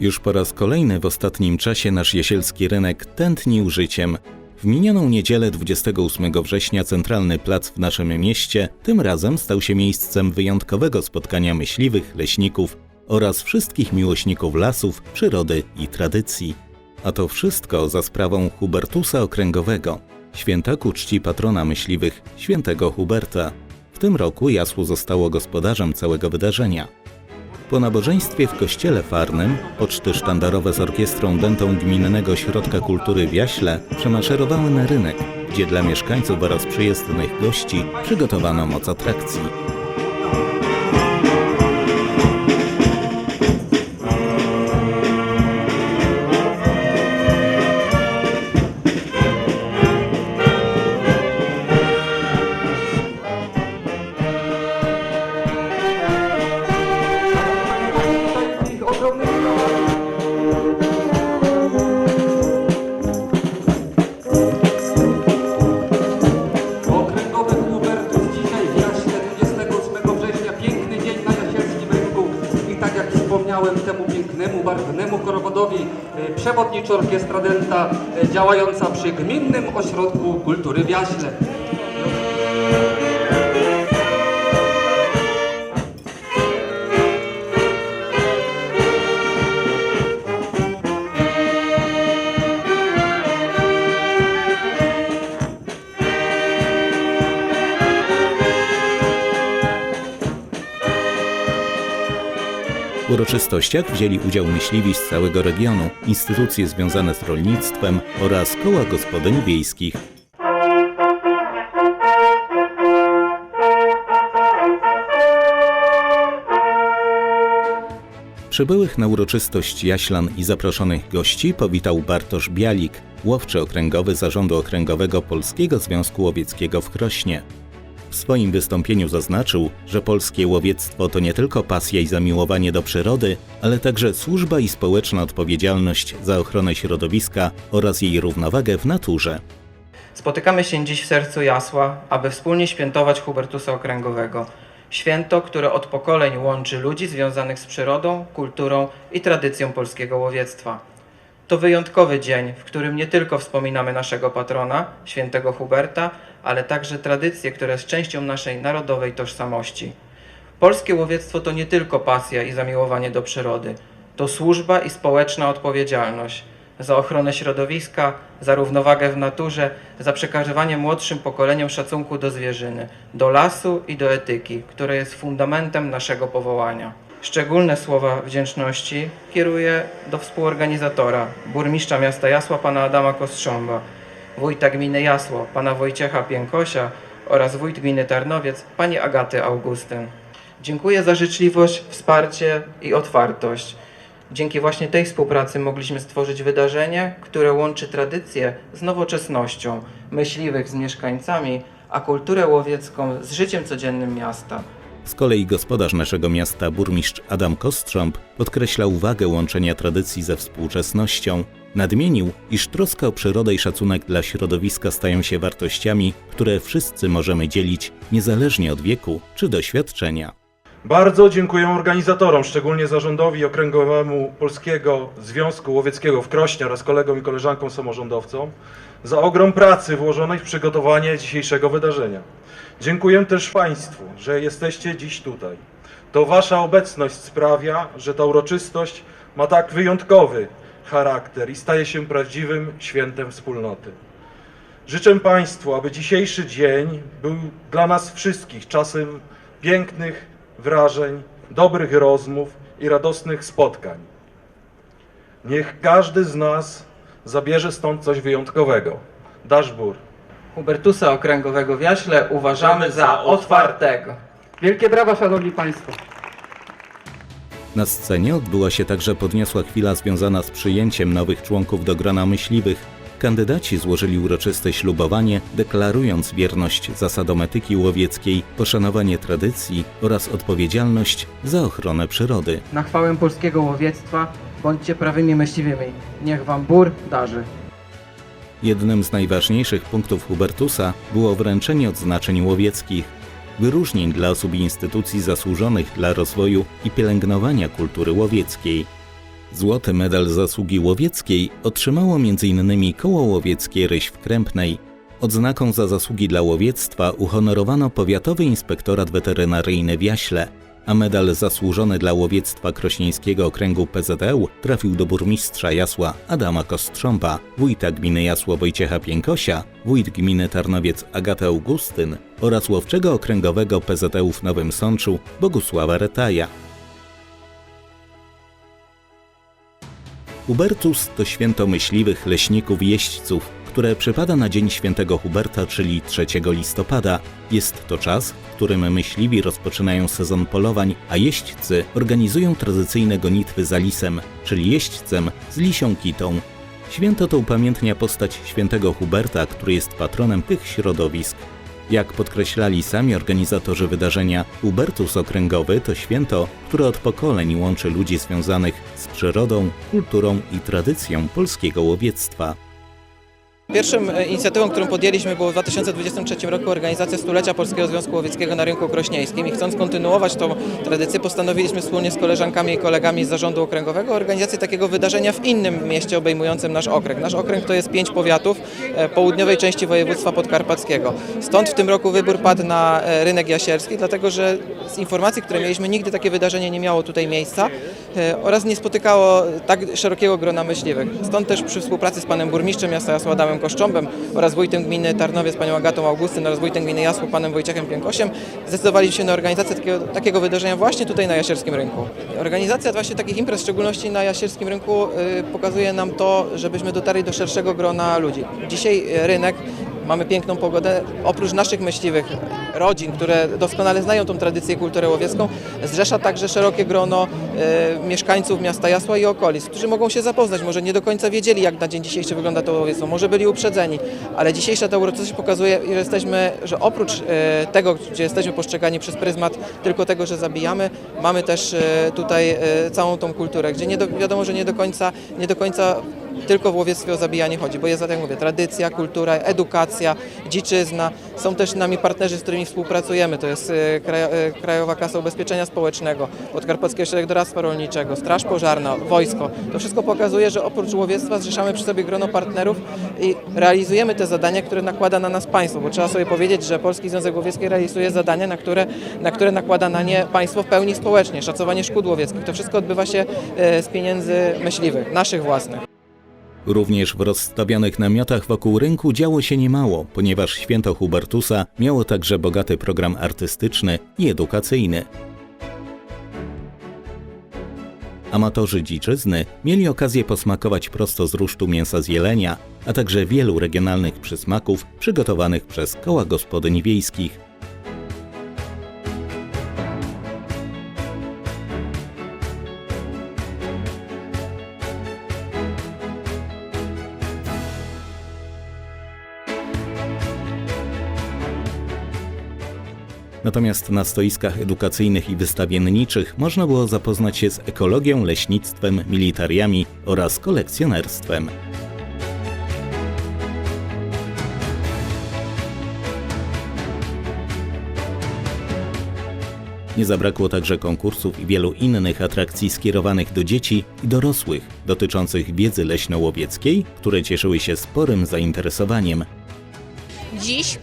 Już po raz kolejny w ostatnim czasie nasz jesielski rynek tętnił życiem. W minioną niedzielę 28 września centralny plac w naszym mieście tym razem stał się miejscem wyjątkowego spotkania myśliwych, leśników oraz wszystkich miłośników lasów, przyrody i tradycji. A to wszystko za sprawą Hubertusa Okręgowego, święta ku czci patrona myśliwych, świętego Huberta. W tym roku Jasło zostało gospodarzem całego wydarzenia. Po nabożeństwie w kościele farnym poczty sztandarowe z orkiestrą dętą Gminnego Ośrodka Kultury w Jaśle przemaszerowały na rynek, gdzie dla mieszkańców oraz przyjezdnych gości przygotowano moc atrakcji. Barwnemu chorowodowi e, przewodniczo orkiestra e, działająca przy Gminnym Ośrodku Kultury w Jaśle. Uroczystościach wzięli udział myśliwi z całego regionu, instytucje związane z rolnictwem oraz koła gospodyń wiejskich. Przybyłych na uroczystość Jaślan i zaproszonych gości powitał Bartosz Bialik, łowczy okręgowy Zarządu Okręgowego Polskiego Związku Łowieckiego w Krośnie. W swoim wystąpieniu zaznaczył, że polskie łowiectwo to nie tylko pasja i zamiłowanie do przyrody, ale także służba i społeczna odpowiedzialność za ochronę środowiska oraz jej równowagę w naturze. Spotykamy się dziś w sercu Jasła, aby wspólnie świętować Hubertusa Okręgowego. Święto, które od pokoleń łączy ludzi związanych z przyrodą, kulturą i tradycją polskiego łowiectwa. To wyjątkowy dzień, w którym nie tylko wspominamy naszego patrona, świętego Huberta, ale także tradycje, które jest częścią naszej narodowej tożsamości. Polskie łowiectwo to nie tylko pasja i zamiłowanie do przyrody, to służba i społeczna odpowiedzialność za ochronę środowiska, za równowagę w naturze, za przekazywanie młodszym pokoleniom szacunku do zwierzyny, do lasu i do etyki, które jest fundamentem naszego powołania. Szczególne słowa wdzięczności kieruję do współorganizatora, burmistrza miasta Jasła, pana Adama Kostrząba, wójta gminy Jasło, pana Wojciecha Piękosia oraz wójt gminy Tarnowiec, pani Agaty Augustyn. Dziękuję za życzliwość, wsparcie i otwartość. Dzięki właśnie tej współpracy mogliśmy stworzyć wydarzenie, które łączy tradycję z nowoczesnością, myśliwych z mieszkańcami, a kulturę łowiecką z życiem codziennym miasta. Z kolei gospodarz naszego miasta, burmistrz Adam Kostrząb, podkreślał wagę łączenia tradycji ze współczesnością. Nadmienił, iż troska o przyrodę i szacunek dla środowiska stają się wartościami, które wszyscy możemy dzielić, niezależnie od wieku czy doświadczenia. Bardzo dziękuję organizatorom, szczególnie zarządowi okręgowemu Polskiego Związku Łowieckiego w Krośnie oraz kolegom i koleżankom samorządowcom za ogrom pracy włożonej w przygotowanie dzisiejszego wydarzenia. Dziękuję też Państwu, że jesteście dziś tutaj. To Wasza obecność sprawia, że ta uroczystość ma tak wyjątkowy charakter i staje się prawdziwym świętem wspólnoty. Życzę Państwu, aby dzisiejszy dzień był dla nas wszystkich czasem pięknych wrażeń, dobrych rozmów i radosnych spotkań. Niech każdy z nas zabierze stąd coś wyjątkowego. Daszbur. Hubertusa Okręgowego w Jaśle uważamy za otwartego. Wielkie brawa, szanowni państwo. Na scenie odbyła się także podniosła chwila związana z przyjęciem nowych członków do grona myśliwych. Kandydaci złożyli uroczyste ślubowanie, deklarując wierność zasadom etyki łowieckiej, poszanowanie tradycji oraz odpowiedzialność za ochronę przyrody. Na chwałę polskiego łowiectwa bądźcie prawymi myśliwymi. Niech wam bór darzy. Jednym z najważniejszych punktów Hubertusa było wręczenie odznaczeń łowieckich, wyróżnień dla osób i instytucji zasłużonych dla rozwoju i pielęgnowania kultury łowieckiej. Złoty medal zasługi łowieckiej otrzymało m.in. koło łowieckie Ryś w Krępnej. Odznaką za zasługi dla łowiectwa uhonorowano Powiatowy Inspektorat Weterynaryjny w Jaśle, a medal zasłużony dla łowiectwa krośnieńskiego okręgu PZU trafił do burmistrza Jasła Adama Kostrząba, wójta gminy Jasło Wojciecha Piękosia, wójt gminy Tarnowiec Agata Augustyn oraz łowczego okręgowego PZU w Nowym Sączu Bogusława Retaja. Hubertus to święto myśliwych, leśników jeźdźców, które przypada na Dzień Świętego Huberta, czyli 3 listopada. Jest to czas, w którym myśliwi rozpoczynają sezon polowań, a jeźdźcy organizują tradycyjne gonitwy za lisem, czyli jeźdźcem z lisią kitą. Święto to upamiętnia postać świętego Huberta, który jest patronem tych środowisk. Jak podkreślali sami organizatorzy wydarzenia, Hubertus Okręgowy to święto, które od pokoleń łączy ludzi związanych z przyrodą, kulturą i tradycją polskiego łowiectwa. Pierwszym e, inicjatywą, którą podjęliśmy było w 2023 roku organizacja stulecia Polskiego Związku Łowieckiego na rynku krośnieńskim i chcąc kontynuować tą tradycję postanowiliśmy wspólnie z koleżankami i kolegami z Zarządu Okręgowego organizację takiego wydarzenia w innym mieście obejmującym nasz okręg. Nasz okręg to jest pięć powiatów e, południowej części województwa podkarpackiego. Stąd w tym roku wybór padł na e, rynek jasierski, dlatego że z informacji, które mieliśmy, nigdy takie wydarzenie nie miało tutaj miejsca oraz nie spotykało tak szerokiego grona myśliwych. Stąd też przy współpracy z panem burmistrzem miasta Jasła Adamem Koszcząbem oraz wójtem gminy Tarnowie z panią Agatą Augustyn oraz wójtem gminy Jasło panem Wojciechem Piękosiem zdecydowaliśmy się na organizację takiego, takiego wydarzenia właśnie tutaj na Jasierskim Rynku. Organizacja właśnie takich imprez, w szczególności na Jasierskim Rynku, y, pokazuje nam to, żebyśmy dotarli do szerszego grona ludzi. Dzisiaj y, rynek Mamy piękną pogodę. Oprócz naszych myśliwych rodzin, które doskonale znają tą tradycję i kulturę łowiecką, zrzesza także szerokie grono e, mieszkańców miasta Jasła i okolic, którzy mogą się zapoznać. Może nie do końca wiedzieli, jak na dzień dzisiejszy wygląda to łowiectwo, może byli uprzedzeni, ale dzisiejsza ta uroczystość pokazuje, że jesteśmy, że oprócz e, tego, gdzie jesteśmy postrzegani przez pryzmat tylko tego, że zabijamy, mamy też e, tutaj e, całą tą kulturę, gdzie nie do, wiadomo, że nie do końca, nie do końca tylko w łowiectwie o zabijanie chodzi, bo jest, tak jak mówię, tradycja, kultura, edukacja, dziczyzna. Są też nami partnerzy, z którymi współpracujemy. To jest e, e, Krajowa Kasa Ubezpieczenia Społecznego, Podkarpackie Ośrodek Doradztwa Rolniczego, Straż Pożarna, Wojsko. To wszystko pokazuje, że oprócz łowiectwa zrzeszamy przy sobie grono partnerów i realizujemy te zadania, które nakłada na nas państwo, bo trzeba sobie powiedzieć, że Polski Związek Łowiecki realizuje zadania, na które, na które nakłada na nie państwo w pełni społecznie. Szacowanie szkód łowieckich. To wszystko odbywa się e, z pieniędzy myśliwych, naszych własnych. Również w rozstawionych namiotach wokół rynku działo się niemało, ponieważ święto Hubertusa miało także bogaty program artystyczny i edukacyjny. Amatorzy dziczyzny mieli okazję posmakować prosto z rusztu mięsa z jelenia, a także wielu regionalnych przysmaków przygotowanych przez koła gospodyń wiejskich. Natomiast na stoiskach edukacyjnych i wystawienniczych można było zapoznać się z ekologią, leśnictwem, militariami oraz kolekcjonerstwem. Nie zabrakło także konkursów i wielu innych atrakcji skierowanych do dzieci i dorosłych, dotyczących wiedzy leśno-łowieckiej, które cieszyły się sporym zainteresowaniem. Dziś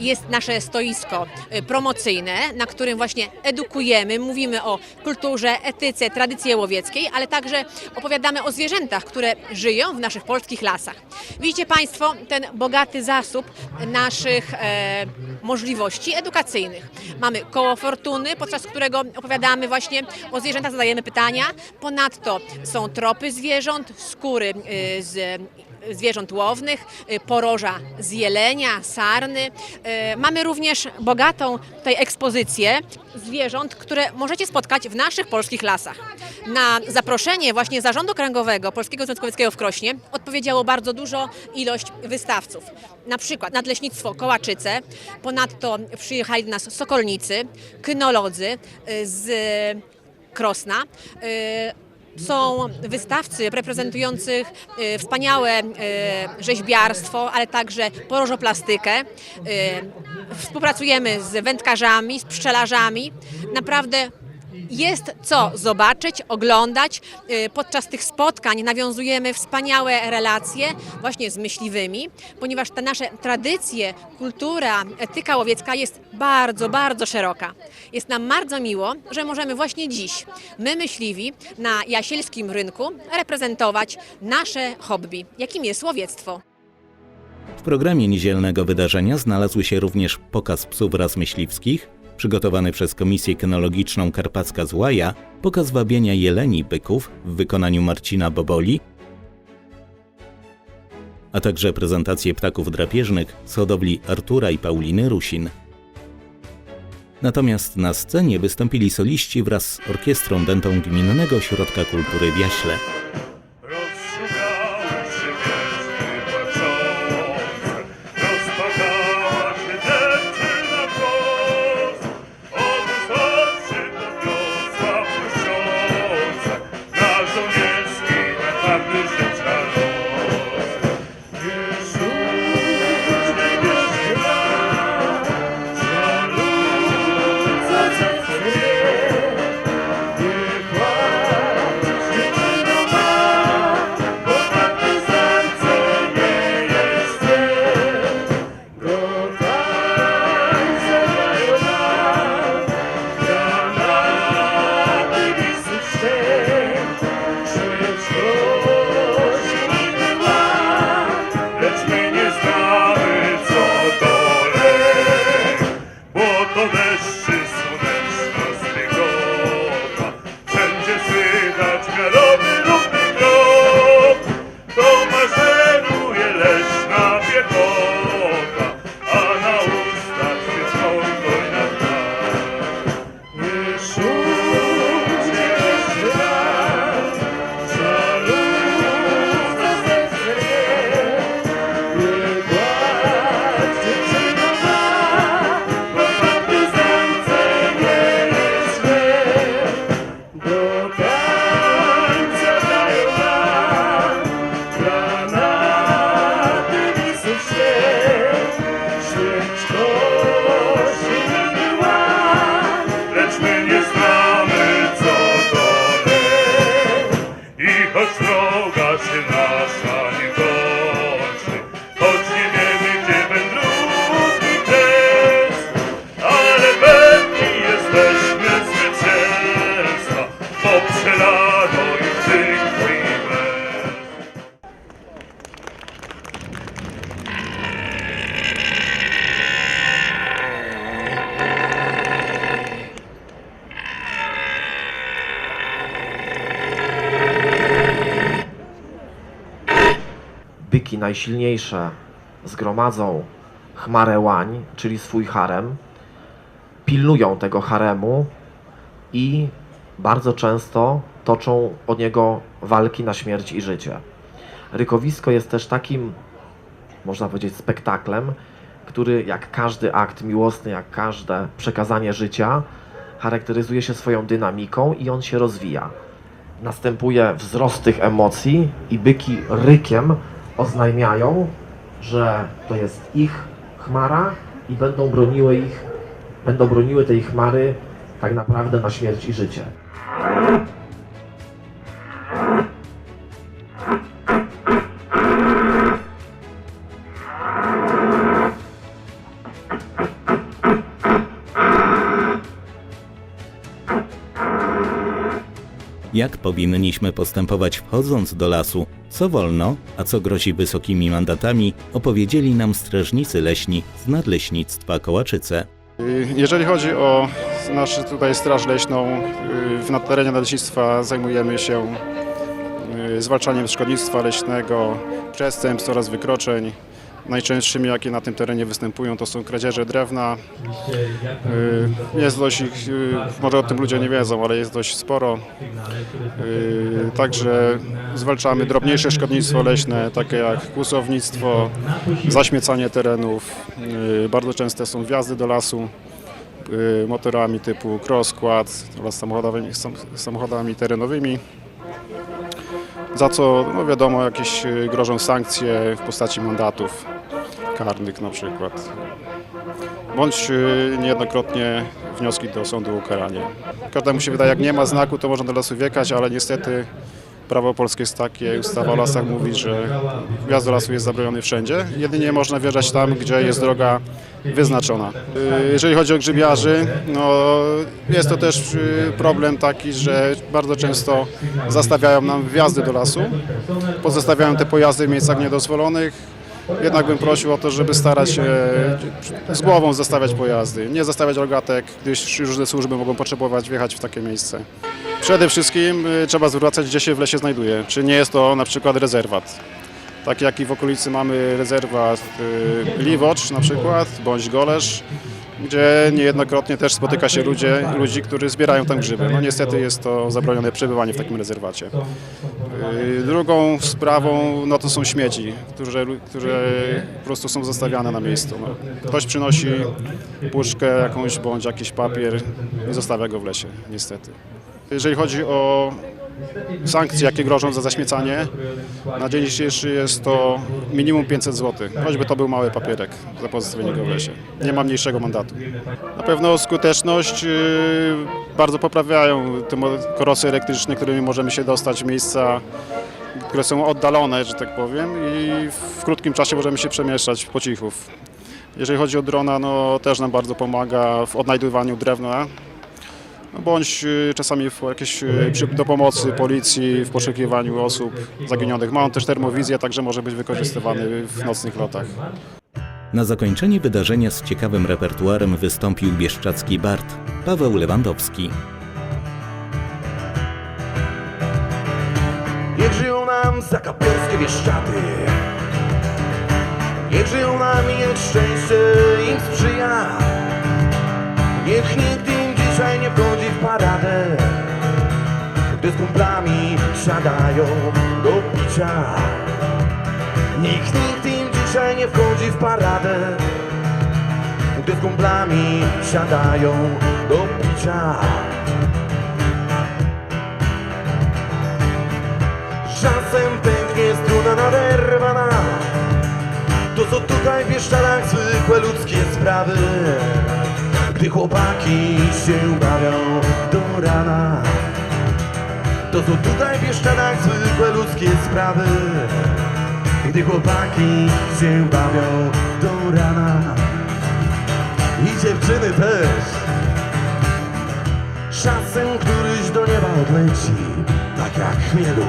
jest nasze stoisko e, promocyjne, na którym właśnie edukujemy, mówimy o kulturze, etyce, tradycji łowieckiej, ale także opowiadamy o zwierzętach, które żyją w naszych polskich lasach. Widzicie Państwo ten bogaty zasób naszych e, możliwości edukacyjnych. Mamy koło fortuny, podczas którego opowiadamy właśnie o zwierzętach, zadajemy pytania. Ponadto są tropy zwierząt, skóry e, z zwierząt łownych, poroża z jelenia, sarny. Y, Mamy również bogatą tutaj ekspozycję zwierząt, które możecie spotkać w naszych polskich lasach. Na zaproszenie właśnie Zarządu Kręgowego Polskiego Związku Łowieckiego w Krośnie odpowiedziało bardzo dużo ilość wystawców. Na przykład nadleśnictwo Kołaczyce, ponadto przyjechali do nas sokolnicy, kynolodzy y, z Krosna, y, są wystawcy reprezentujących e, wspaniałe e, rzeźbiarstwo, ale także porożoplastykę. E, współpracujemy z wędkarzami, z pszczelarzami. Naprawdę Jest co zobaczyć, oglądać. Y, Podczas tych spotkań nawiązujemy wspaniałe relacje właśnie z myśliwymi, ponieważ te nasze tradycje, kultura, etyka łowiecka jest bardzo, bardzo szeroka. Jest nam bardzo miło, że możemy właśnie dziś, my myśliwi, na jasielskim rynku reprezentować nasze hobby, jakim jest łowiectwo. W programie niedzielnego wydarzenia znalazły się również pokaz psów raz myśliwskich, przygotowany przez Komisję Kynologiczną Karpacka z Łaja, pokaz wabienia jeleni byków w wykonaniu Marcina Boboli, a także prezentacje ptaków drapieżnych z hodowli Artura i Pauliny Rusin. Natomiast na scenie wystąpili soliści wraz z orkiestrą dętą Gminnego Ośrodka Kultury w Jaśle. Bo to najsilniejsze zgromadzą chmarę łań, czyli swój harem, pilnują tego haremu i bardzo często toczą o niego walki na śmierć i życie. Rykowisko jest też takim, można powiedzieć, spektaklem, który jak każdy akt miłosny, jak każde przekazanie życia, charakteryzuje się swoją dynamiką i on się rozwija następuje wzrost tych emocji i byki rykiem oznajmiają, że to jest ich chmara i będą broniły ich, będą broniły tej chmary tak naprawdę na śmierć i życie. Jak powinniśmy postępować wchodząc do lasu, co wolno, a co grozi wysokimi mandatami, opowiedzieli nam strażnicy leśni z Nadleśnictwa Kołaczyce. Jeżeli chodzi o naszą tutaj Straż Leśną, y, na terenie nadleśnictwa zajmujemy się y, zwalczaniem szkodnictwa leśnego, przestępstw oraz wykroczeń. Najczęstszymi, jakie na tym terenie występują, to są kradzieże drewna. Y, Jest dość y, może o tym ludzie nie wiedzą, ale jest dość sporo. Y, Także zwalczamy drobniejsze szkodnictwo leśne, takie jak kłusownictwo, zaśmiecanie terenów. Bardzo częste są wjazdy do lasu motorami typu cross-quad oraz samochodami, sam- samochodami terenowymi. Za co no wiadomo jakieś grożą sankcje w postaci mandatów karnych na przykład. Bądź y, niejednokrotnie wnioski do sądu o ukaranie. Każdemu się wydaje, jak nie ma znaku, to można do lasu wjechać, ale niestety prawo polskie jest takie, ustawa o lasach mówi, że wjazd do lasu jest zabroniony wszędzie. Jedynie można wjeżdżać tam, gdzie jest droga wyznaczona. Y, Jeżeli chodzi o grzybiarzy, no jest to też y, problem taki, że bardzo często zastawiają nam wjazdy do lasu, pozostawiają te pojazdy w miejscach niedozwolonych. Jednak bym prosił o to, żeby starać się z głową zostawiać pojazdy, nie zostawiać rogatek, gdyż różne służby mogą potrzebować wjechać w takie miejsce. Przede wszystkim y, trzeba zwracać, gdzie się w lesie znajduje. Czy nie jest to na przykład rezerwat. Tak jak i w okolicy mamy rezerwat y, Liwocz na przykład, bądź Golesz, gdzie niejednokrotnie też spotyka się ludzie, ludzi, którzy zbierają tam grzyby. No niestety jest to zabronione przebywanie w takim rezerwacie. Y, Drugą sprawą no to są śmieci, które, które po prostu są zostawiane na miejscu. No. Ktoś przynosi puszkę jakąś bądź jakiś papier i zostawia go w lesie, niestety. Jeżeli chodzi o sankcje, jakie grożą za zaśmiecanie, na dzień dzisiejszy jest to minimum 500 zł, choćby to był mały papierek za pozostawienie go w lesie. Nie ma mniejszego mandatu. Na pewno skuteczność yy, bardzo poprawiają te korosy elektryczne, którymi możemy się dostać w miejsca, które są oddalone, że tak powiem i w krótkim czasie możemy się przemieszczać po cichu. Jeżeli chodzi o drona, no też nam bardzo pomaga w odnajdywaniu drewna, bądź y, czasami w jakieś y, do pomocy policji w poszukiwaniu osób zaginionych. Ma on też termowizję, także może być wykorzystywany w nocnych lotach. Na zakończenie wydarzenia z ciekawym repertuarem wystąpił bieszczacki Bart Paweł Lewandowski. Niech żyją nam zakapielskie wieszczaty Niech żyją nam i niech szczęście im sprzyja Niech nigdy im dzisiaj nie w paradę Gdy z kumplami siadają do picia. Niech nigdy im dzisiaj nie wchodzi w paradę Gdy z kumplami siadają do picia. Czasem pęknie struna naderwana. To co tutaj w Bieszczadach zwykłe ludzkie sprawy Gdy chłopaki się bawią do rana To co tutaj w Bieszczadach zwykłe ludzkie sprawy. Gdy chłopaki się bawią do rana I dziewczyny też. Czasem któryś do nieba odleci Tak jak chmielu.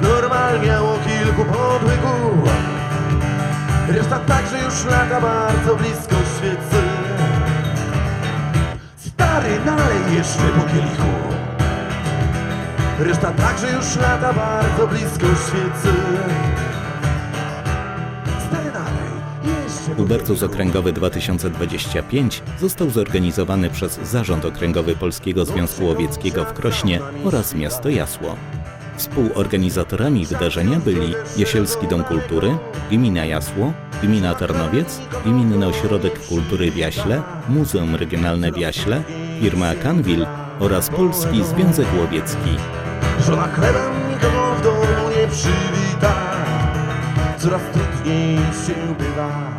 Znormalniało kilku podłyków Reszta także już lata bardzo blisko świecy Stary, nalej jeszcze po kielichu Reszta także już lata bardzo blisko świecy Stary, nalej jeszcze. Okręgowy 2025 został zorganizowany przez Zarząd Okręgowy Polskiego Związku Łowieckiego w Krośnie oraz miasto Jasło. Współorganizatorami wydarzenia byli Jasielski Dom Kultury, Gmina Jasło, Gmina Tarnowiec, Gminny Ośrodek Kultury w Jaśle, Muzeum Regionalne w Jaśle, firma Canville oraz Polski Związek Łowiecki. Żona chlebem nikogo w domu nie przywita Coraz trudniej się bywa